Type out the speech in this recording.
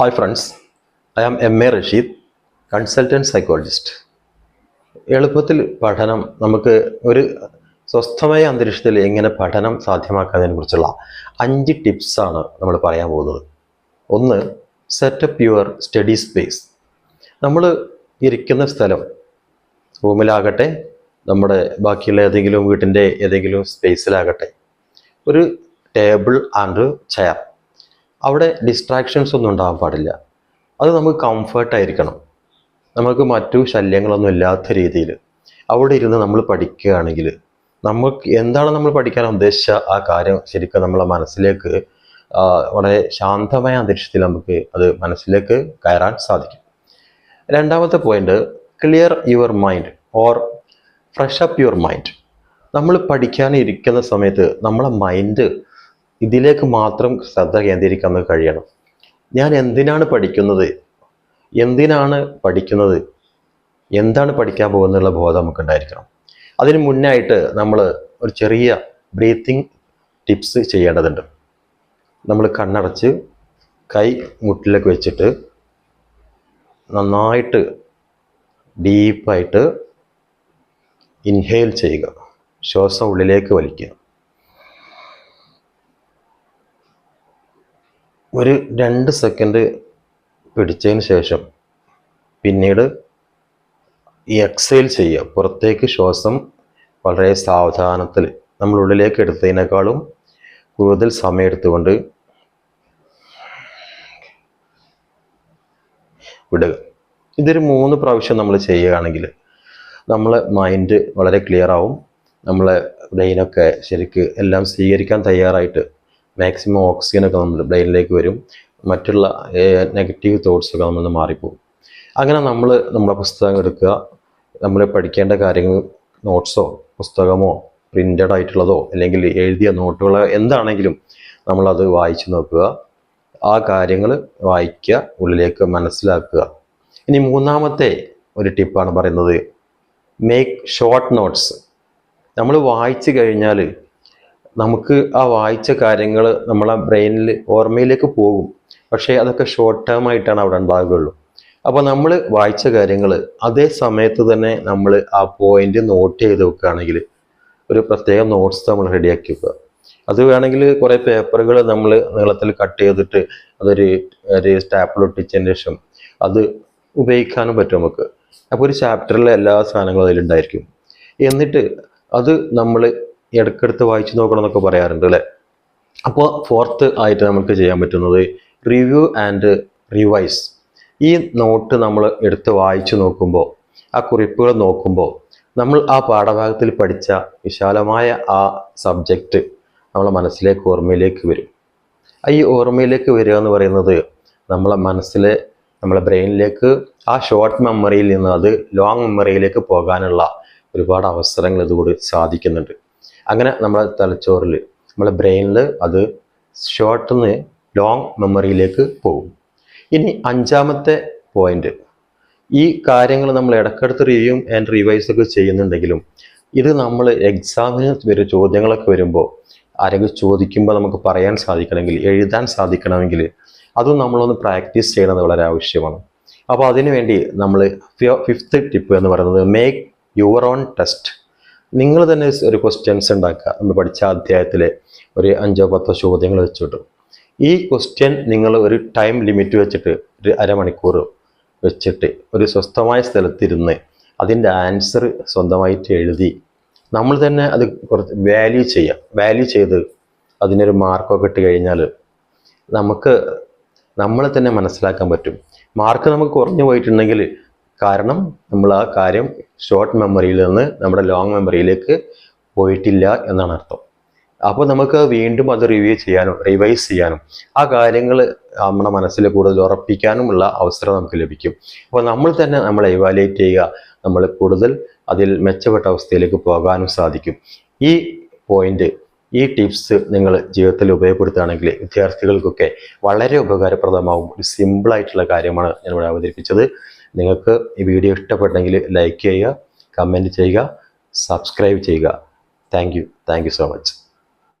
Hi friends I am M A Rashid consultant psychologist എളുപ്പത്തിൽ പഠനം നമുക്ക് ഒരു സ്വസ്ഥമായ അന്തരീക്ഷത്തിൽ എങ്ങനെ പഠനം സാധ്യമാക്കാതിനെ കുറിച്ചുള്ള അഞ്ച് ടിപ്സാണ് നമ്മൾ പറയാൻ പോകുന്നത്. ഒന്ന് സെറ്റപ്പ് യുവർ സ്റ്റഡി സ്പേസ് നമ്മൾ ഇരിക്കുന്ന സ്ഥലം റൂമിലാകട്ടെ നമ്മുടെ ബാക്കിയുള്ള ഏതെങ്കിലും വീട്ടിന്റെ ഏതെങ്കിലും സ്പേസിലാകട്ടെ ഒരു ടേബിൾ ആൻഡ് ചെയർ അവിടെ ഡിസ്ട്രാക്ഷൻസ് ഒന്നും ഉണ്ടാകാൻ പാടില്ല. അത് നമുക്ക് കംഫർട്ടായിരിക്കണം നമുക്ക് മറ്റു ശല്യങ്ങളൊന്നും ഇല്ലാത്ത രീതിയിൽ അവിടെ ഇരുന്ന് നമ്മൾ പഠിക്കുകയാണെങ്കിൽ നമുക്ക് എന്താണ് നമ്മൾ പഠിക്കാൻ ഉദ്ദേശിച്ച ആ കാര്യം ശരിക്കും നമ്മളെ മനസ്സിലേക്ക് വളരെ ശാന്തമായ അന്തരീക്ഷത്തിൽ നമുക്ക് അത് മനസ്സിലേക്ക് കയറാൻ സാധിക്കും. രണ്ടാമത്തെ point clear your mind or fresh up your mind നമ്മൾ പഠിക്കാൻ ഇരിക്കുന്ന സമയത്ത് നമ്മളെ മൈൻഡ് ഇതിലേക്ക് മാത്രം ശ്രദ്ധ കേന്ദ്രീകരിക്കാൻ കഴിയണം. ഞാൻ എന്തിനാണ് പഠിക്കുന്നത്? എന്തിനാണ് പഠിക്കുന്നത്? എന്താണ് പഠിക്കാൻ പോകുന്നുള്ള ബോധം നമുക്ക് ഉണ്ടായിരിക്കണം അതിന് മുന്നായിട്ട് നമ്മൾ ഒരു ചെറിയ ബ്രീത്തിങ് ടിപ്സ് ചെയ്യേണ്ടതുണ്ട്. നമ്മൾ കണ്ണടച്ച് കൈ മുട്ടിലേക്ക് വെച്ചിട്ട് നന്നായിട്ട് ഡീപ്പായിട്ട് ഇൻഹെയിൽ ചെയ്യുക. ശ്വാസം ഉള്ളിലേക്ക് വലിക്കുക. ഒരു രണ്ട് സെക്കൻഡ് പിടിച്ചതിന് ശേഷം പിന്നീട് എക്സൈൽ ചെയ്യുക. പുറത്തേക്ക് ശ്വാസം വളരെ സാവധാനത്തിൽ നമ്മൾ ഉള്ളിലേക്ക് എടുത്തതിനേക്കാളും കൂടുതൽ സമയം എടുത്തുകൊണ്ട് വിടുക. ഇതൊരു മൂന്ന് പ്രാവശ്യം നമ്മൾ ചെയ്യുകയാണെങ്കിൽ നമ്മളെ മൈൻഡ് വളരെ ക്ലിയർ ആവും. നമ്മളെ ബ്രെയിനൊക്കെ ശരിക്ക് എല്ലാം സ്വീകരിക്കാൻ തയ്യാറായിട്ട് മാക്സിമം ഓക്സിജനൊക്കെ നമ്മുടെ ബ്രെയിനിലേക്ക് വരും. മറ്റുള്ള നെഗറ്റീവ് തോട്ട്സൊക്കെ നമ്മൾ മാറിപ്പോകും. അങ്ങനെ നമ്മൾ നമ്മുടെ പുസ്തകം എടുക്കുക. നമ്മൾ പഠിക്കേണ്ട കാര്യങ്ങൾ നോട്ട്സോ പുസ്തകമോ പ്രിന്റഡ് ആയിട്ടുള്ളതോ അല്ലെങ്കിൽ എഴുതിയ നോട്ടുകളോ എന്താണെങ്കിലും നമ്മളത് വായിച്ചു നോക്കുക. ആ കാര്യങ്ങൾ വായിക്കുക ഉള്ളിലേക്ക് മനസ്സിലാക്കുക. ഇനി മൂന്നാമത്തെ ഒരു ടിപ്പാണ് പറയുന്നത്. മേക്ക് ഷോർട്ട് നോട്ട്സ് നമ്മൾ വായിച്ചു കഴിഞ്ഞാൽ നമുക്ക് ആ വായിച്ച കാര്യങ്ങൾ നമ്മളെ ബ്രെയിനിൽ ഓർമ്മയിലേക്ക് പോകും. പക്ഷേ അതൊക്കെ ഷോർട്ട് ടേം ആയിട്ടാണ് അവിടെ ഉണ്ടാകുകയുള്ളൂ അപ്പോൾ നമ്മൾ വായിച്ച കാര്യങ്ങൾ അതേ സമയത്ത് തന്നെ നമ്മൾ ആ പോയിന്റ് നോട്ട് ചെയ്ത് വെക്കുകയാണെങ്കിൽ ഒരു പ്രത്യേക നോട്ട്സ് നമ്മൾ റെഡിയാക്കി വെക്കുക. അത് വേണമെങ്കിൽ കുറേ പേപ്പറുകൾ നമ്മൾ നീളത്തിൽ കട്ട് ചെയ്തിട്ട് അതൊരു ഒരു സ്റ്റാപ്പിൾ ഒട്ടിച്ചതിന് ശേഷം അത് ഉപയോഗിക്കാനും പറ്റും നമുക്ക്. അപ്പോൾ ഒരു ചാപ്റ്ററിലെ എല്ലാ സാധനങ്ങളും അതിലുണ്ടായിരിക്കും. എന്നിട്ട് അത് നമ്മൾ ഇടയ്ക്കെടുത്ത് വായിച്ചു നോക്കണം എന്നൊക്കെ പറയാറുണ്ട് അല്ലേ? അപ്പോൾ ഫോർത്ത് ആയിട്ട് നമുക്ക് ചെയ്യാൻ പറ്റുന്നത് റിവ്യൂ ആൻഡ് റിവൈസ് ഈ നോട്ട് നമ്മൾ എടുത്ത് വായിച്ചു നോക്കുമ്പോൾ ആ കുറിപ്പുകൾ നോക്കുമ്പോൾ നമ്മൾ ആ പാഠഭാഗത്തിൽ പഠിച്ച വിശാലമായ ആ സബ്ജക്റ്റ് നമ്മളെ മനസ്സിലേക്ക് ഓർമ്മയിലേക്ക് വരും. ഈ ഓർമ്മയിലേക്ക് വരിക എന്ന് പറയുന്നത് നമ്മളെ മനസ്സിലെ നമ്മളെ ബ്രെയിനിലേക്ക് ആ ഷോർട്ട് മെമ്മറിയിൽ നിന്ന് അത് ലോങ് മെമ്മറിയിലേക്ക് പോകാനുള്ള ഒരുപാട് അവസരങ്ങൾ ഇതുകൂടി സാധിക്കുന്നുണ്ട്. അങ്ങനെ നമ്മളെ തലച്ചോറിൽ നമ്മളെ ബ്രെയിനിൽ അത് ഷോർട്ട് നിന്ന് ലോങ് മെമ്മറിയിലേക്ക് പോകും. ഇനി അഞ്ചാമത്തെ പോയിന്റ്. ഈ കാര്യങ്ങൾ നമ്മൾ ഇടയ്ക്കടുത്ത് റിവ്യൂ ആൻഡ് റിവൈസ് ഒക്കെ ചെയ്യുന്നുണ്ടെങ്കിലും ഇത് നമ്മൾ എക്സാമിന് വരും ചോദ്യങ്ങളൊക്കെ വരുമ്പോൾ ആരെങ്കിലും ചോദിക്കുമ്പോൾ നമുക്ക് പറയാൻ സാധിക്കണമെങ്കിൽ എഴുതാൻ സാധിക്കണമെങ്കിൽ അതും നമ്മളൊന്ന് പ്രാക്ടീസ് ചെയ്യണമെന്ന് വളരെ ആവശ്യമാണ്. അപ്പോൾ അതിനുവേണ്ടി നമ്മൾ ഫിഫ്ത്ത് ടിപ്പ് എന്ന് പറയുന്നത് മേക്ക് യുവർ ഓൺ ടെസ്റ്റ് നിങ്ങൾ തന്നെ ഒരു ക്വസ്റ്റ്യൻസ് ഉണ്ടാക്കുക. നമ്മൾ പഠിച്ച അധ്യായത്തിലെ ഒരു അഞ്ചോ പത്തോ ചോദ്യങ്ങൾ വെച്ചിട്ട് ഈ ക്വസ്റ്റ്യൻ നിങ്ങൾ ഒരു ടൈം ലിമിറ്റ് വെച്ചിട്ട് ഒരു അരമണിക്കൂർ വെച്ചിട്ട് ഒരു സ്വസ്ഥമായ സ്ഥലത്തിരുന്ന് അതിന്റെ ആൻസർ സ്വന്തമായിട്ട് എഴുതി നമ്മൾ തന്നെ അത് കുറച്ച് വാല്യൂ ചെയ്യാം. വാല്യൂ ചെയ്ത് അതിനൊരു മാർക്കൊക്കെ ഇട്ട് കഴിഞ്ഞാൽ നമുക്ക് നമ്മളെ തന്നെ മനസ്സിലാക്കാൻ പറ്റും. മാർക്ക് നമുക്ക് കുറഞ്ഞു പോയിട്ടുണ്ടെങ്കിൽ കാരണം നമ്മൾ ആ കാര്യം ഷോർട്ട് മെമ്മറിയിൽ നിന്ന് നമ്മുടെ ലോങ് മെമ്മറിയിലേക്ക് പോയിട്ടില്ല എന്നാണ് അർത്ഥം. അപ്പോൾ നമുക്ക് വീണ്ടും അത് റിവ്യൂ ചെയ്യാനും റിവൈസ് ചെയ്യാനും ആ കാര്യങ്ങൾ നമ്മുടെ മനസ്സിൽ കൂടുതൽ ഉറപ്പിക്കാനുമുള്ള അവസരം നമുക്ക് ലഭിക്കും. അപ്പോൾ നമ്മൾ തന്നെ നമ്മൾ ഇവാലുവേറ്റ് ചെയ്യുക നമ്മൾ കൂടുതൽ അതിൽ മെച്ചപ്പെട്ട അവസ്ഥയിലേക്ക് പോകാനും സാധിക്കും. ഈ പോയിന്റ് ഈ ടിപ്സ് നിങ്ങൾ ജീവിതത്തിൽ ഉപയോഗപ്പെടുത്തുകയാണെങ്കിൽ വിദ്യാർത്ഥികൾക്കൊക്കെ വളരെ ഉപകാരപ്രദമാവും. ഒരു സിമ്പിളായിട്ടുള്ള കാര്യമാണ് ഞാൻ ഇവിടെ അവതരിപ്പിച്ചത്. നിങ്ങൾക്ക് ഈ വീഡിയോ ഇഷ്ടപ്പെട്ടെങ്കിൽ ലൈക്ക് ചെയ്യുക കമന്റ് ചെയ്യുക സബ്സ്ക്രൈബ് ചെയ്യുക. Thank you thank you so much